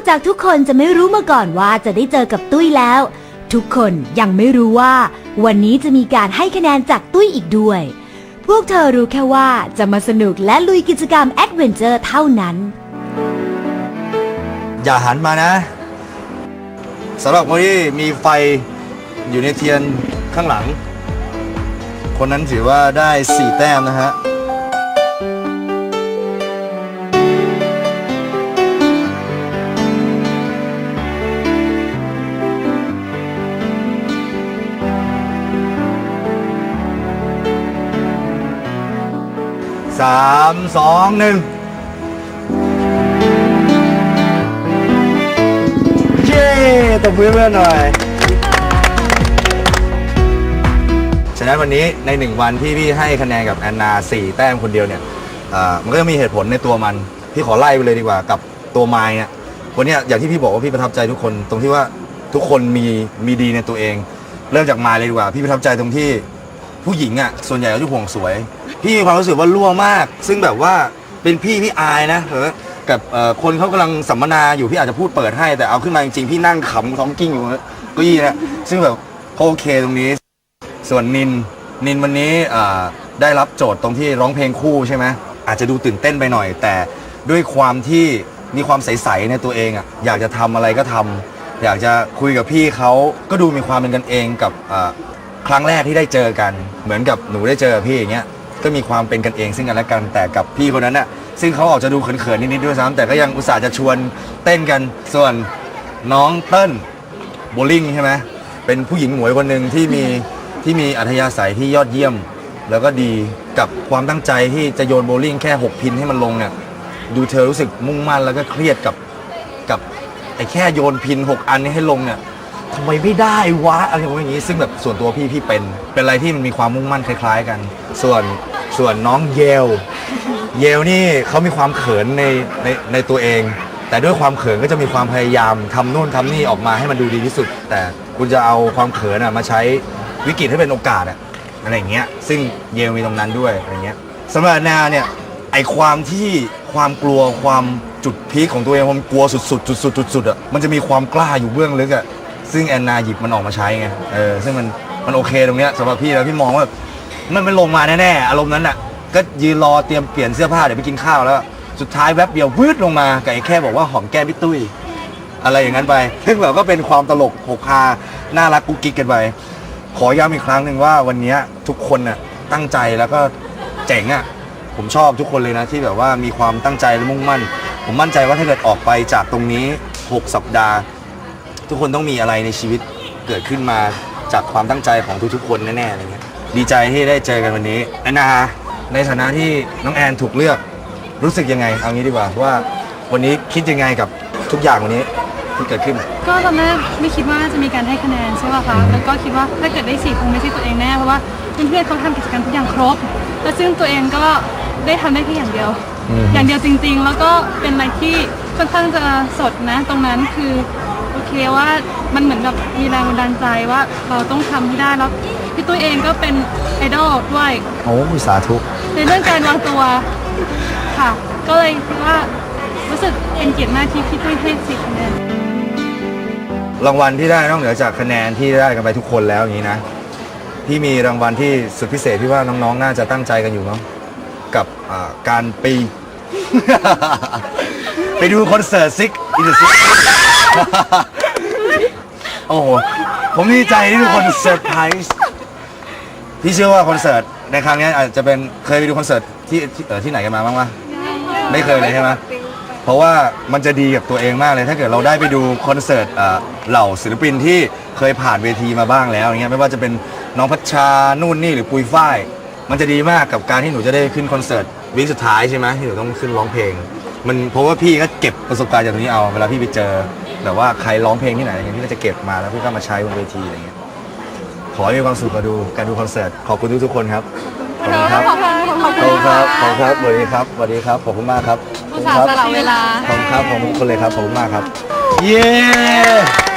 อกจากทุกคนจะไม่รู้มาก่อนว่าจะได้เจอกับตุ้ยแล้ว ทุกคนยังไม่รู้ว่า วันนี้จะมีการให้คะแนนจากตุ้ยอีกด้วย พวกเธอรู้แค่ว่าจะมาสนุกและลุยกิจกรรมแอดเวนเจอร์เท่านั้น อย่าหันมานะสำหรับคนที่มีไฟอยู่ในเทียนข้างหลัง คนนั้นถือว่าได้ 4 แต้มนะฮะ สามสองหนึ่งเย้ตบมือเพื่อนหน่อย ฉะนั้นวันนี้ในหนึ่งวันที่พี่ให้คะแนนกับแอนนาสี่แต้มคนเดียวเนี่ยอ่ามันก็มีเหตุผลในตัวมัน พี่ขอไล่ไปเลยดีกว่ากับตัวไม้เนี่ยวันเนี้ยอย่างที่พี่บอกว่าพี่ประทับใจทุกคนตรงที่ว่าทุกคนมีมีดีในตัวเอง เริ่มจากไม้เลยดีกว่า พี่ประทับใจตรงที่ ผู้หญิงอะส่วนใหญ่เขาจะห่วงสวย พี่มีความรู้สึกว่ารั่วมาก ซึ่งแบบว่าเป็นพี่พี่อายนะเออกับเอ่อคนเขากำลังสัมมนาอยู่พี่อาจจะพูดเปิดให้แต่เอาขึ้นมาจริงๆพี่นั่งขำท้องกิ้งอยู่เก็ยี่นะซึ่งแบบโอเคตรงนี้ ส่วนนินนินวันนี้อ่าได้รับโจทย์ตรงที่ร้องเพลงคู่ใช่ไหมอาจจะดูตื่นเต้นไปหน่อย แต่ด้วยความที่มีความใสๆในตัวเองอะอยากจะทำอะไรก็ทำอยากจะคุยกับพี่เขาก็ดูมีความเป็นกันเองกับอ่า ครั้งแรกที่ได้เจอกัน เหมือนกับหนูได้เจอพี่อย่างเงี้ยก็มีความเป็นกันเองซึ่งกันและกันแต่กับพี่คนนั้นน่ะซึ่งเขาออกจะดูเขินๆนิดๆด้วยซ้ำแต่ก็ยังอุตส่าห์จะชวนเต้นกันส่วนน้องเติ้ลโบลิ่งใช่ไหมเป็นผู้หญิงหมวยคนหนึ่งที่มีที่มีอัธยาศัยที่ยอดเยี่ยม แล้วก็ดีกับความตั้งใจที่จะโยนโบลิ่งแค่ 6 พินให้มันลงเนี่ยดูเธอรู้สึกมุ่งมั่นแล้วก็เครียดกับกับไอ้แค่โยนพิน 6 อันนี้ให้ลงเนี่ย ทำไมไม่ได้วะอะไรอย่างนี้ซึ่งแบบส่วนตัวพี่พี่เป็น เป็นอะไรที่มันมีความมุ่งมั่นคล้าย ๆ กัน ส่วนส่วนน้องเยล เยลนี่เขามีความเขินในในในตัวเอง แต่ด้วยความเขินก็จะมีความพยายามทำนู่นทำนี่ออกมาให้มันดูดีที่สุด แต่คุณจะเอาความเขินอะมาใช้วิกฤตให้เป็นโอกาสอะอะไรอย่างเงี้ย ซึ่งเยลมีตรงนั้นด้วยอะไรเงี้ยสำหรับแนนาเนี่ยไอความที่ความกลัวความจุดพีคของตัวเองความกลัวสุดๆสุดๆสุดๆอะมันจะมีความกล้าอยู่เบื้องลึกอะ ซึ่งแอนนาหยิบมันออกมาใช้ไงเออซึ่งมันมันโอเคตรงเนี้ยสำหรับพี่แล้วพี่มองว่ามันไม่ลงมาแน่ๆอารมณ์นั้นอะก็ยืนรอเตรียมเปลี่ยนเสื้อผ้าเดี๋ยวไปกินข้าวแล้ว สุดท้ายแวบเดียววืดลงมาไก่แค่บอกว่าหอมแก้มพี่ตุ้ย อะไรอย่างนั้นไปซึ่งแบบก็เป็นความตลกโผกฮาน่ารักกุ๊กกิ๊กกันไปขอย้ำอีกครั้งหนึ่งว่าวันนี้ทุกคนน่ะตั้งใจแล้วก็เจ๋งอะผมชอบทุกคนเลยนะที่แบบว่ามีความตั้งใจและมุ่งมั่น ผมมั่นใจว่าถ้าเกิดออกไปจากตรงนี้ 6 สัปดาห์ ทุกคนต้องมีอะไรในชีวิตเกิดขึ้นมาจากความตั้งใจของทุกๆคนแน่ๆอะไรเงี้ยดีใจที่ได้เจอกันวันนี้แอนนาในฐานะที่น้องแอนถูกเลือกรู้สึกยังไงเอางี้ดีกว่าว่าวันนี้คิดยังไงกับทุกอย่างวันนี้ที่เกิดขึ้น ก็ตอนแรกไม่คิดว่าจะมีการให้คะแนนใช่ป่ะคะแล้วก็คิดว่าถ้าเกิดได้สี่คงไม่ใช่ตัวเองแน่เพราะว่าเพื่อนๆเขาทำกิจกรรมทุกอย่างครบ แล้วซึ่งตัวเองก็ได้ทำได้แค่อย่างเดียวอืมอย่างเดียวจริง ๆ แล้วก็เป็นอะไรที่ค่อนข้างจะสดนะ ตรงนั้นคือโอ เคว่ามันเหมือนแบบมีแรงบันดาลใจว่าเราต้องทำให้ได้แล้วพี่ตุ้ยเองก็เป็นไอดอลด้วยโอ้สาธุในเรื่องการวางตัวค่ะ ก็เลยคิดว่ารู้สึกเป็นเกียรติมากที่พี่ตุ้ยให้สี่คะแนนรางวัลที่ได้นอกเหนือจากคะแนนที่ได้กันไปทุกคนแล้วอย่างนี้นะพี่มีรางวัลที่สุดพิเศษที่ว่าน้องๆ น่าจะตั้งใจกันอยู่เนาะกับอ่าการไปไปดูคอนเสิร์ตซิกอินเดซิก โอ้โหผมดีใจที่ทุกคนเซอร์ไพรส์พี่เชื่อว่าคอนเสิร์ตในครั้งนี้อาจจะเป็นเคยไปดูคอนเสิร์ตที่ที่เอ่อที่ไหนกันมาบ้างวะไม่เคยเลยใช่ไหมเพราะว่ามันจะดีกับตัวเองมากเลย ถ้าเกิดเราได้ไปดูคอนเสิร์ตเอ่อเหล่าศิลปินที่เคยผ่านเวทีมาบ้างแล้วอย่างเงี้ยไม่ว่าจะเป็นน้องพัชชานู่นนี่หรือปุยฝ้าย มันจะดีมากกับการที่หนูจะได้ขึ้นคอนเสิร์ตวีคสุดท้ายใช่ไหมที่หนูต้องขึ้นร้องเพลง มันเพราะว่าพี่ก็เก็บประสบการณ์จากตรงนี้เอาเวลาพี่ไปเจอแบบว่าใครร้องเพลงที่ไหนอะไรเงี้ยพี่ก็จะเก็บมาแล้วพี่ก็มาใช้บนเวทีอะไรเงี้ยขอให้มีความสุขกับดูการดูคอนเสิร์ตขอบคุณทุกๆคนครับขอบคุณครับขอบคุณครับขอบคุณครับสวัสดีครับสวัสดีครับขอบคุณมากครับขอบคุณครับอุตส่าห์สละเวลา ขอบคุณครับขอบคุณทุกคนเลยครับขอบคุณมากครับ เย้